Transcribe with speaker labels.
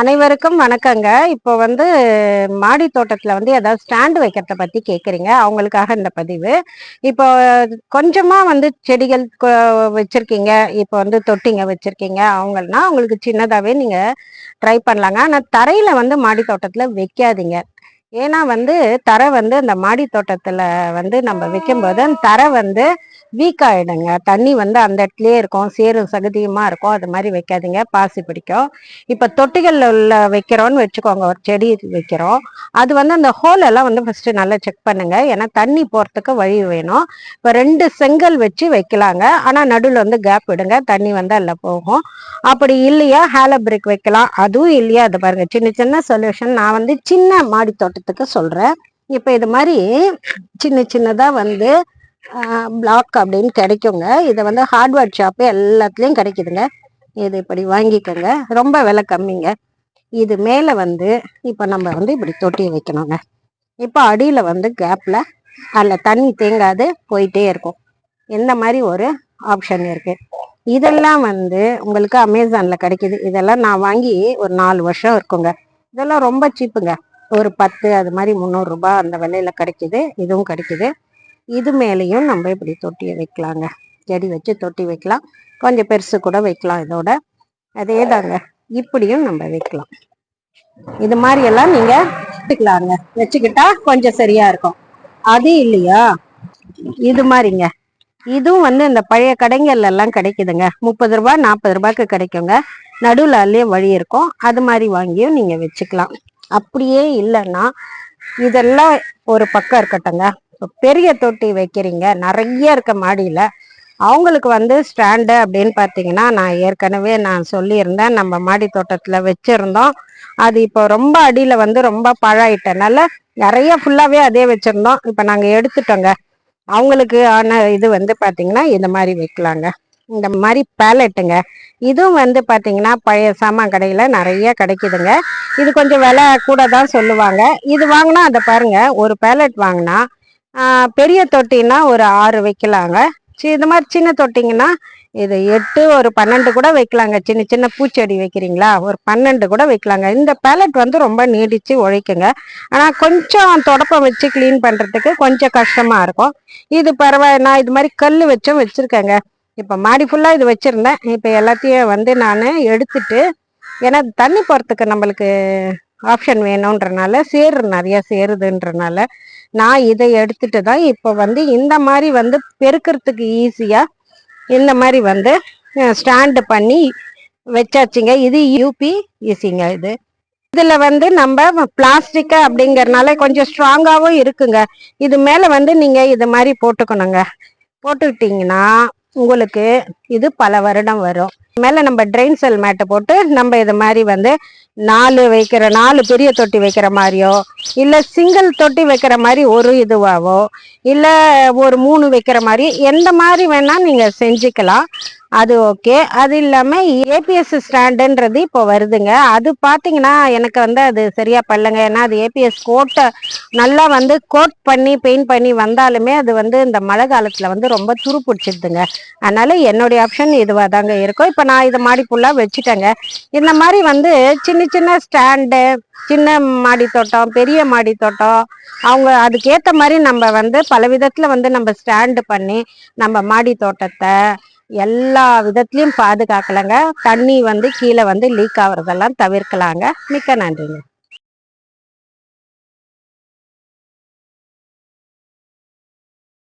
Speaker 1: அனைவருக்கும் வணக்கங்க. இப்போ வந்து மாடி தோட்டத்தில் வந்து ஏதாவது ஸ்டாண்டு வைக்கிறத பற்றி கேட்குறீங்க அவங்களுக்காக இந்த பதிவு. இப்போ கொஞ்சமாக வந்து செடிகள் வச்சுருக்கீங்க. இப்போ வந்து தொட்டிங்க வச்சுருக்கீங்க. அவங்கள்னா அவங்களுக்கு சின்னதாகவே நீங்கள் ட்ரை பண்ணலாங்க. ஆனால் தரையில் வந்து மாடி தோட்டத்தில் வைக்காதீங்க. ஏன்னா வந்து தரை வந்து அந்த மாடி தோட்டத்தில் வந்து நம்ம வைக்கும்போது அந்த தரை வந்து வீக் ஆகிடுங்க தண்ணி வந்து அந்த இடத்துலயே இருக்கும். சேரும் சகதியுமா இருக்கும். அது மாதிரி வைக்காதீங்க. பாசி பிடிக்கும். இப்போ தொட்டிகளில் உள்ள வைக்கிறோன்னு வச்சுக்கோங்க. ஒரு செடி வைக்கிறோம். அது வந்து அந்த ஹோல் எல்லாம் வந்து ஃபர்ஸ்ட் நல்லா செக் பண்ணுங்க. ஏன்னா தண்ணி போகிறதுக்கு வழி வேணும். இப்போ ரெண்டு செங்கல் வச்சு வைக்கலாங்க. ஆனால் நடுவில் வந்து கேப் விடுங்க. தண்ணி வந்து அதில் போகும். அப்படி இல்லையா? ஹேலோ பிரிக் வைக்கலாம். அதுவும் இல்லையா? அது பாருங்க. சின்ன சின்ன சொல்யூஷன் நான் வந்து சின்ன மாடி தோட்டத்துக்கு சொல்கிறேன் இப்போ இது மாதிரி சின்ன சின்னதாக வந்து பிளாக் அப்படின்னு கிடைக்குங்க. இதை வந்து ஹார்ட்வேர் ஷாப்பு எல்லாத்துலேயும் கிடைக்குதுங்க. இது இப்படி வாங்கிக்கோங்க. ரொம்ப விலை கம்மிங்க. இது மேலே வந்து இப்போ நம்ம வந்து இப்படி தொட்டி வைக்கணுங்க. இப்போ அடியில் வந்து கேப்பில் அதில் தண்ணி தேங்காது போயிட்டே இருக்கும். இந்த மாதிரி ஒரு ஆப்ஷன் இருக்குது இதெல்லாம் வந்து உங்களுக்கு அமேசானில் கிடைக்குது. இதெல்லாம் நான் வாங்கி ஒரு நாலு வருஷம் இருக்குங்க. இதெல்லாம் ரொம்ப சீப்புங்க ஒரு பத்து அது மாதிரி முந்நூறுரூபா அந்த விலையில கிடைக்குது. இதுவும் கிடைக்குது. இது மேலேயும் நம்ம இப்படி தொட்டியை வைக்கலாங்க. செடி வச்சு தொட்டி வைக்கலாம். கொஞ்சம் பெருசு கூட வைக்கலாம் இதோட. அதே தாங்க. இப்படியும் நம்ம வைக்கலாம். இது மாதிரி எல்லாம் நீங்க வச்சுக்கலாங்க வச்சுக்கிட்டா கொஞ்சம் சரியா இருக்கும். அது இல்லையா? இது மாதிரிங்க. இதுவும் வந்து இந்த பழைய கடைங்கள்ல எல்லாம் கிடைக்குதுங்க. முப்பது ரூபாய் நாற்பது ரூபாய்க்கு கிடைக்குங்க. நடுவில் அல்லே வழி இருக்கும். அது மாதிரி வாங்கியும் நீங்க வச்சுக்கலாம். அப்படியே இல்லைன்னா இதெல்லாம் ஒரு பக்கம் இருக்கட்டுங்க பெரிய தொட்டி வைக்கிறீங்க. நிறைய இருக்க மாடியில். அவங்களுக்கு வந்து ஸ்டாண்டு அப்படின்னு பார்த்தீங்கன்னா நான் ஏற்கனவே நான் சொல்லியிருந்தேன். நம்ம மாடி தோட்டத்தில் வச்சுருந்தோம். அது இப்போ ரொம்ப அடியில் வந்து ரொம்ப பழாயிட்டனால நிறைய ஃபுல்லாகவே அதே வச்சுருந்தோம். இப்போ நாங்கள் எடுத்துட்டோங்க. அவங்களுக்கு ஆன இது வந்து பார்த்தீங்கன்னா இந்த மாதிரி வைக்கலாங்க. இந்த மாதிரி பேலட்டுங்க. இதுவும் வந்து பார்த்தீங்கன்னா பழைய சாமான் கடையில் நிறைய கிடைக்குதுங்க. இது கொஞ்சம் விலை கூட தான் சொல்லுவாங்க. இது வாங்கினா அதை பாருங்கள் ஒரு பேலட் வாங்கினா பெரிய தொட்டின்னா ஒரு ஆறு வைக்கலாங்க. இது மாதிரி சின்ன தொட்டிங்கன்னா இது எட்டு ஒரு பன்னெண்டு கூட வைக்கலாங்க. சின்ன சின்ன பூச்செடி வைக்கிறீங்களா? ஒரு பன்னெண்டு கூட வைக்கலாங்க. இந்த பேலட் வந்து ரொம்ப நீடித்து உழைக்குங்க ஆனால் கொஞ்சம் தொடப்பம் வச்சு க்ளீன் பண்ணுறதுக்கு கொஞ்சம் கஷ்டமாக இருக்கும். இது பரவாயில்ல நான் இது மாதிரி கல் வச்சும் வச்சுருக்கேங்க. இப்போ மாடி ஃபுல்லாக இது வச்சுருந்தேன். இப்போ எல்லாத்தையும் வந்து நான் எடுத்துட்டு ஏன்னா தண்ணி போகிறதுக்கு நம்மளுக்கு ஆப்ஷன் வேணுன்றனால சேரு நிறையா சேருதுன்றனால நான் இதை எடுத்துட்டு தான் இப்போ வந்து இந்த மாதிரி வந்து பெருக்கிறதுக்கு ஈஸியாக இந்த மாதிரி வந்து ஸ்டாண்டு பண்ணி வச்சாச்சுங்க. இது யூபி ஈஸிங்க இது. இதில் வந்து நம்ம பிளாஸ்டிக்கு அப்படிங்கறனால கொஞ்சம் ஸ்ட்ராங்காகவும் இருக்குங்க. இது மேலே வந்து நீங்கள் இது மாதிரி போட்டுக்கணுங்க. போட்டுக்கிட்டிங்கன்னா உங்களுக்கு இது பல வருடம் வரும். மேலே நம்ம ட்ரெயின் செல் மேட்டை போட்டு நம்ம இது மாதிரி வந்து நாலு வைக்கிற நாலு பெரிய தொட்டி வைக்கிற மாதிரியோ இல்லை சிங்கிள் தொட்டி வைக்கிற மாதிரி ஒரு இதுவாகவோ இல்லை ஒரு மூணு வைக்கிற மாதிரி எந்த மாதிரி வேணால் நீங்கள் செஞ்சுக்கலாம். அது ஓகே அது இல்லாமல் ஏபிஎஸ் ஸ்டாண்டுன்றது இப்போ வருதுங்க. அது பார்த்தீங்கன்னா எனக்கு வந்து அது சரியாக பண்ணலங்க ஏன்னா அது ஏபிஎஸ் கோட்டை நல்லா வந்து கோட் பண்ணி பெயிண்ட் பண்ணி வந்தாலுமே அது வந்து இந்த மழை காலத்தில் வந்து ரொம்ப துரு பிடிச்சிடுதுங்க அதனால என்னுடைய ஆப்ஷன் இதுவாக தாங்க இருக்கும். இப்போ நான் இதை மாடி ஃபுல்லாக வச்சுட்டேங்க. இந்த மாதிரி வந்து சின்ன சின்ன ஸ்டாண்டு சின்ன மாடி தோட்டம் பெரிய மாடி தோட்டம் அவங்க அதுக்கேற்ற மாதிரி நம்ம வந்து பல விதத்தில் வந்து நம்ம ஸ்டாண்டு பண்ணி நம்ம மாடி தோட்டத்தை எல்லா விதத்துலையும் பாதுகாக்கலாங்க. தண்ணி வந்து கீழே வந்து லீக் ஆகுறதெல்லாம் தவிர்க்கலாங்க. மிக்க நன்றிங்க.